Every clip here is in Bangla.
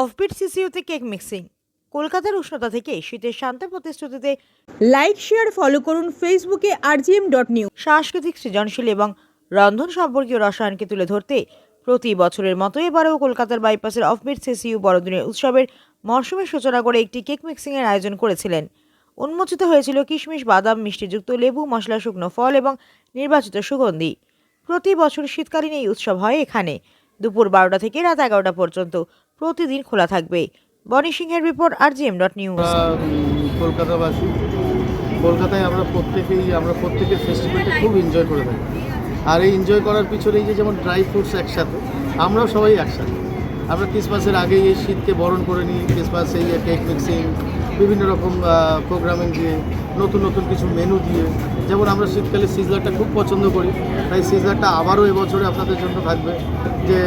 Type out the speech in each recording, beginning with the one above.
Offbeat সিসিউতে cake mixing. কলকাতার উষ্ণতা থেকে শীতের শান্ত প্রতিশ্রুতিতে লাইক শেয়ার ফলো করুন ফেসবুকে আরজিএম ডট নিউ সাংস্কৃতিক সৃজনশীল এবং রন্ধন সম্পর্কীয় রসায়নকে তুলে ধরতে প্রতি বছরের মতো এবারেও কলকাতার বাইপাসের অফবিট সিসিইউ বড়দিনের উৎসবের মরশুমের সূচনা করে একটি কেক মিক্সিংয়ের আয়োজন করেছিলেন। উন্মোচিত হয়েছিল কিশমিশ বাদাম মিষ্টিযুক্ত লেবু মশলা শুকনো ফল এবং নির্বাচিত সুগন্ধি। প্রতি বছর শীতকালীন এই উৎসব হয় এখানে। দুপুর বারোটা থেকে রাত এগারোটা পর্যন্ত প্রতিদিন খোলা থাকবে। বনি সিংহের report R GM dot news. কলকাতাবাসী, কলকাতায় আমরা প্রত্যেকেই, আমরা প্রত্যেকের ফেস্টিভ্যালটা খুব এনজয় করে থাকি। আর এই এনজয় করার পিছনে এই যে যেমন ড্রাই ফ্রুটস একসাথে, আমরাও সবাই একসাথে। আমরা ক্রিসমাসের আগেই এই শীতকে বরণ করে নিই ক্রিসমাস এই কেক মিক্সিং বিভিন্ন রকম প্রোগ্রামিং দিয়ে, নতুন নতুন কিছু মেনু দিয়ে। যেমন আমরা শীতকালে সিজলারটা খুব পছন্দ করি, তাই সিজলারটা আবারও এবছরে আপনাদের জন্য থাকবে যে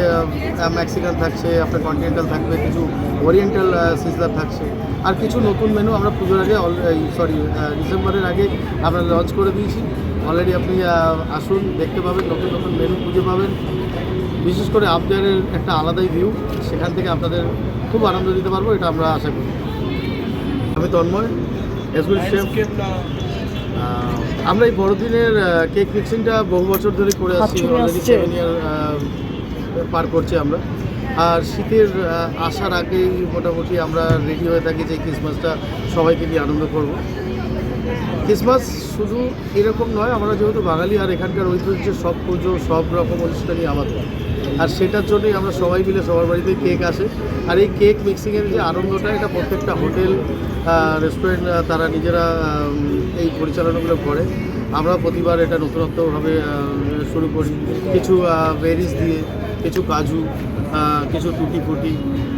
ম্যাক্সিকান থাকছে, আপনার কন্টিনেন্টাল থাকবে, কিছু ওরিয়েন্টাল সিজলার থাকছে। আর কিছু নতুন মেনু আমরা পুজোর আগে সরি ডিসেম্বরের আগে আমরা লঞ্চ করে দিয়েছি। অলরেডি আপনি আসুন, দেখতে পাবেন নতুন নতুন মেনু খুঁজে পাবেন। বিশেষ করে আপডেয়ারের একটা আলাদাই ভিউ সেখান থেকে আপনাদের খুব আনন্দ দিতে পারব, এটা আমরা আশা করি। আমি তন্ময় এসগুল শেফ আমরা এই বড়দিনের কেক মিক্সিংটা বহু বছর ধরে করে আসছি অলরেডি সেভেন ইয়ার পার করছি আমরা। আর শীতের আসার আগেই মোটামুটি আমরা রেডি হয়ে থাকি যে ক্রিসমাসটা সবাইকে নিয়ে আনন্দ করব। ক্রিসমাস শুধু এরকম নয় আমরা যেহেতু বাঙালি আর এখানকার ঐতিহ্য সব পুজো সব রকম অনুষ্ঠানই আমাদের। আর সেটার জন্যই আমরা সবাই মিলে সবার বাড়িতে কেক আসে। আর এই কেক মিক্সিংয়ের যে আনন্দটা, এটা প্রত্যেকটা হোটেল রেস্টুরেন্ট তারা নিজেরা এই পরিচালনাগুলো করে। আমরা প্রতিবার এটা নতুনত্বভাবে শুরু করি। কিছু বেরিজ দিয়ে, কিছু কাজু কিছু টুটি ফুটি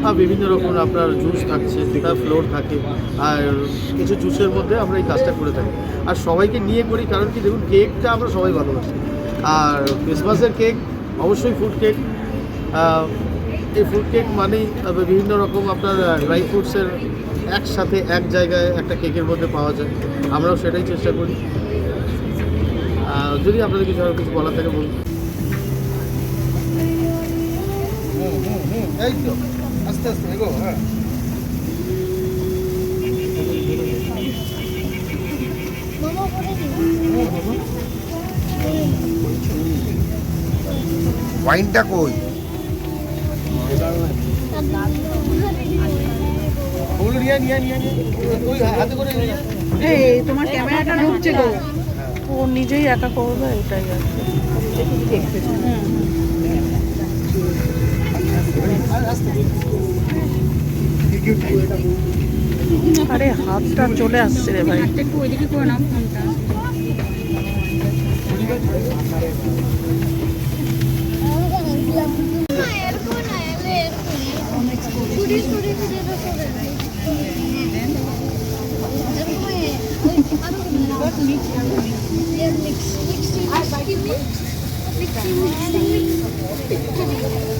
আর বিভিন্ন রকম আপনার জুস থাকছে, তার ফ্লোর থাকে। আর কিছু জুসের মধ্যে আমরা এই কাজটা করে থাকি। আর সবাইকে নিয়ে করি, কারণ কি দেখুন কেকটা আমরা সবাই ভালোবাসি। আর ক্রিসমাসের কেক অবশ্যই ফুড কেক এই ফুড কেক মানেই বিভিন্ন রকম আপনার ড্রাই ফ্রুটসের একসাথে এক জায়গায় একটা কেকের মধ্যে পাওয়া যায়। আমরাও সেটাই চেষ্টা করি। যদি আপনাদের কিছু আরও কিছু বলার থাকে বলুন। আস্তে আস্তে, এগো হ্যাঁ। ওয়াইনটা কই? তোমার ক্যামেরাটা ঢুকছে গো। ও নিজেই একা করবে এটাই আর কি। আরে হাতটা চলে আসছে রে ভাই। একটু ওইদিকে করে নাও ফোনটা। What mix are you mixing? They are mixing. Mixing, mixing, mixing, mixing.